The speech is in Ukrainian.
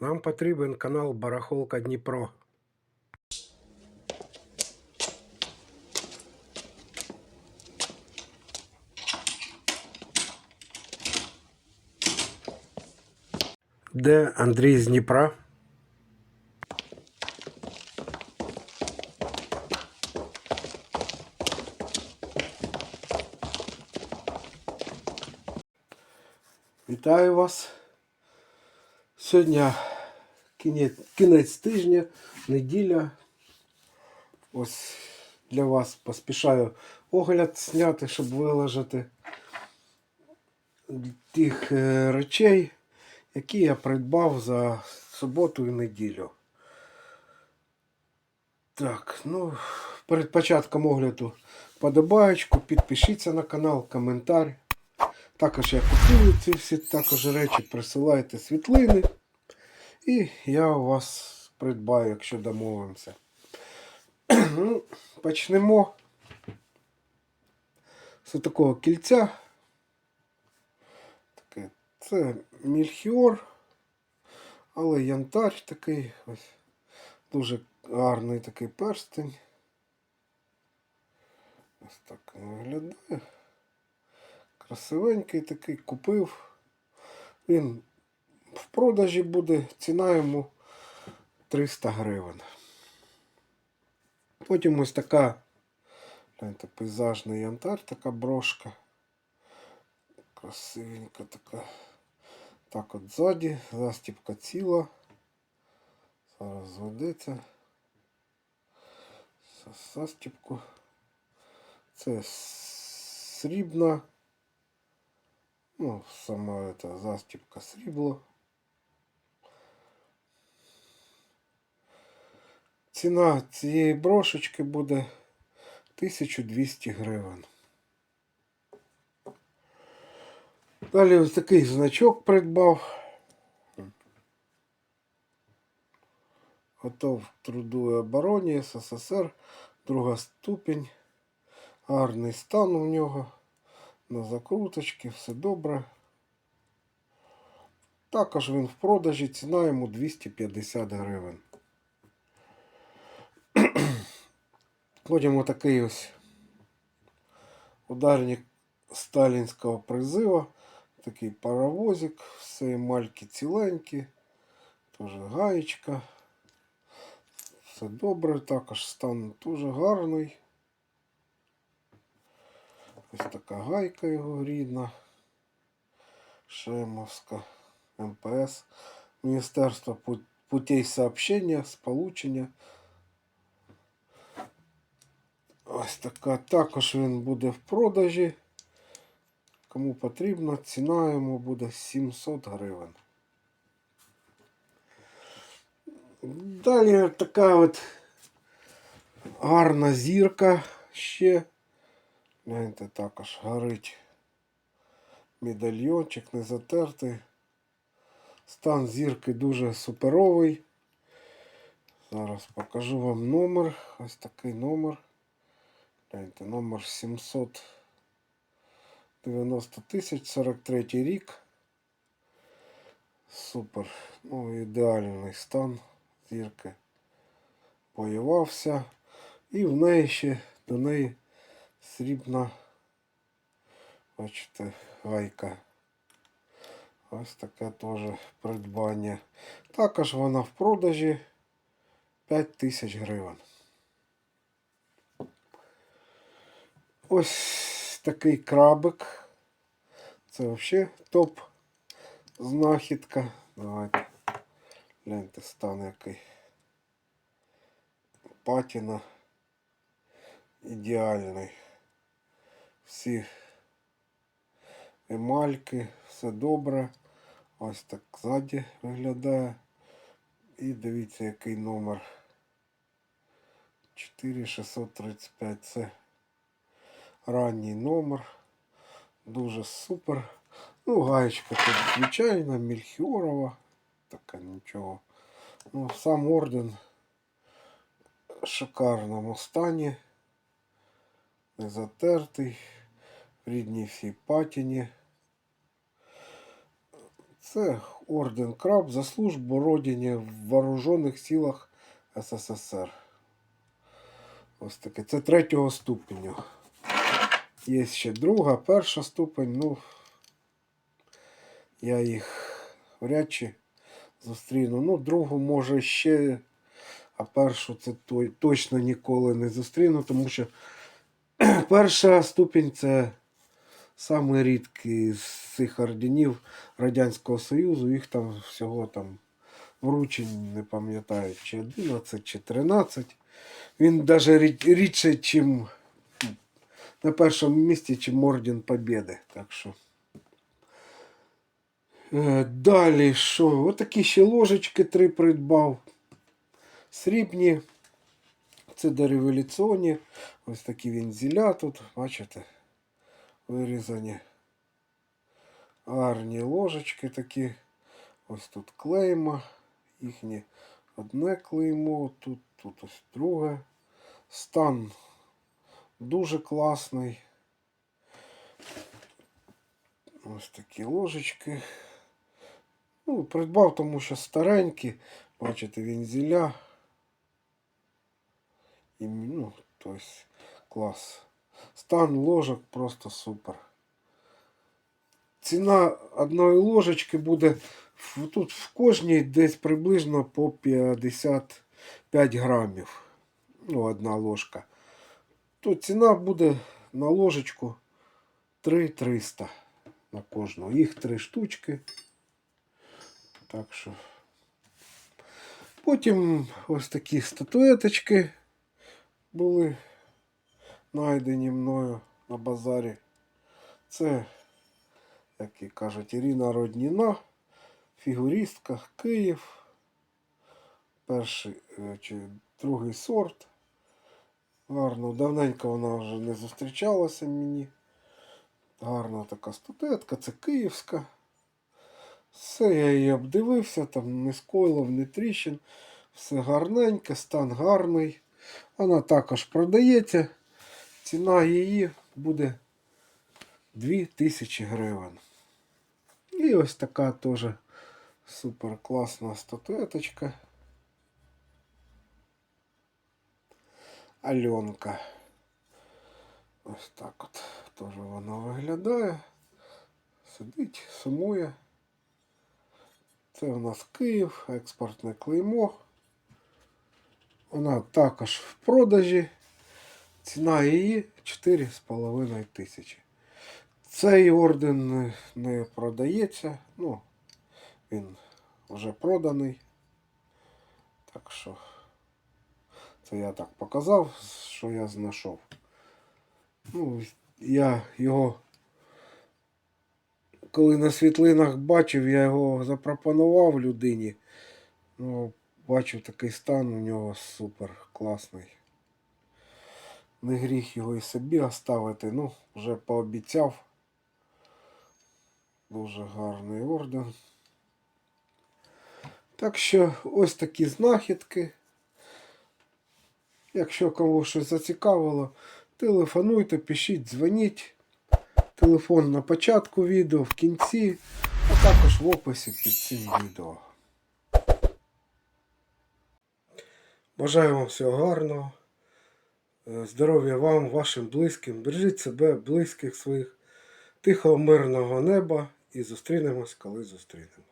Нам потрібен канал Барахолка Дніпро. Де Андрій з Дніпра? Вітаю вас. Сьогодні Кінець, тижня, неділя. Ось для вас поспішаю огляд зняти, щоб виложити тих е, речей, які я придбав за суботу і неділю. Так, ну, перед початком огляду подобаєчку, підпишіться на канал, коментар. Також я купую ці всі також речі, присилайте світлини. І я у вас придбаю, якщо домовимося. ну, почнемо з такого кільця. Таке, це мільхіор, але янтар такий ось. Дуже гарний такий перстень. Ось так виглядає. Красивенький такий купив. Він в продажі буде, ціна йому 300 гривень. Потім ось така гляньте, пейзажний янтар, така брошка. Красивенька така. Так от ззаді, застіпка ціла. Зараз зведеться. Застіпку. Це срібна. Ну, сама эта застіпка срібло. Ціна цієї брошечки буде 1200 гривень. Далі ось такий значок придбав. Готов труду і обороні СССР. Друга ступінь. Гарний стан у нього. На закруточки, все добре. Також він в продажі, ціна йому 250 гривень. Потім отакий ось ударник сталінського призива. Такий паровозик, все мальки ціленькі, теж гаєчка. Все добре, також стан дуже гарний. Ось така гайка його рідна. Шемовська МПС. Міністерство путей сообщення, сполучення. Ось така. Також він буде в продажі. Кому потрібно, ціна йому буде 700 гривень. Далі така от гарна зірка ще. Гляньте, також горить медальйончик не затертий. Стан зірки дуже суперовий. Зараз покажу вам номер. Ось такий номер. Номер 790 тисяч 43 рік. Супер. Ну, ідеальний стан зірки. Поївався. І в неї ще до неї срібна, бачите, гайка. Ось таке теж придбання. Також вона в продажі 5 тисяч гривень. Ось такий крабик. Це взагалі топ знахідка. Давайте. Гляньте, стан який. Патіна ідеальний. Всі емальки, все добре. Ось так ззаді виглядає. І дивіться, який номер. 4635. Це ранній номер. Дуже супер. Ну, гаєчка тут звичайна, мільхіорова. Така нічого. Ну, сам орден в шикарному стані. Не затертий. В рідній всій патіні. Це орден Краб за службу Родині в Вооружених силах СССР. Ось таке. Це третього ступеню. Є ще друга, перша ступень. Ну, я їх вряд чи зустріну. Ну, другу може ще, а першу це той- точно ніколи не зустріну, тому що перша ступінь це самий рідкий з цих орденів Радянського Союзу. Їх там всього там вручень, не пам'ятаю, чи 11, чи 13. Він навіть рідше, чим на першому місці, чим Орден Побєди. Так що. Е, Далі що? Отакі ще ложечки три придбав. Срібні. Це дореволюційні. Ось такі вензеля тут, бачите, вирізані. Гарні ложечки такі. Ось тут клейма. Їхнє одне клеймо, тут, тут ось друге. Стан дуже класний. Ось такі ложечки. Ну, придбав, тому що старенькі. Бачите, вензеля. І, ну, тобто, клас. Стан ложок просто супер. Ціна одної ложечки буде тут в кожній десь приблизно по 55 грамів. Ну, одна ложка. То ціна буде на ложечку 3300 на кожну. Їх три штучки. Так що. Потім ось такі статуеточки були знайдені мною на базарі. Це, як і кажуть, Ірина Родніна, фігуристка, Київ. Перший е, чи другий сорт. Гарно, давненько вона вже не зустрічалася мені. Гарна така статуетка, це київська. Все, я її обдивився, там не скойлов, не тріщин. Все гарненьке, стан гарний. Вона також продається. Ціна її буде 2000 гривень. І ось така теж супер класна статуеточка. Альонка. Ось так от теж вона виглядає. Сидить, сумує. Це у нас Київ, експортне клеймо. Вона також в продажі. Ціна її 4,5 тисячі. Цей орден не продається. Ну, він вже проданий. Так що це я так показав, що я знайшов. Ну, я його, коли на світлинах бачив, я його запропонував людині. Ну, бачу такий стан у нього супер класний. Не гріх його і собі оставити. Ну, вже пообіцяв. Дуже гарний орден. Так що ось такі знахідки. Якщо кого щось зацікавило, телефонуйте, пишіть, дзвоніть. Телефон на початку відео, в кінці, а також в описі під цим відео. Бажаю вам всього гарного. Е, Здоров'я вам, вашим близьким. Бережіть себе, близьких своїх, тихого мирного неба і зустрінемось, коли зустрінемось.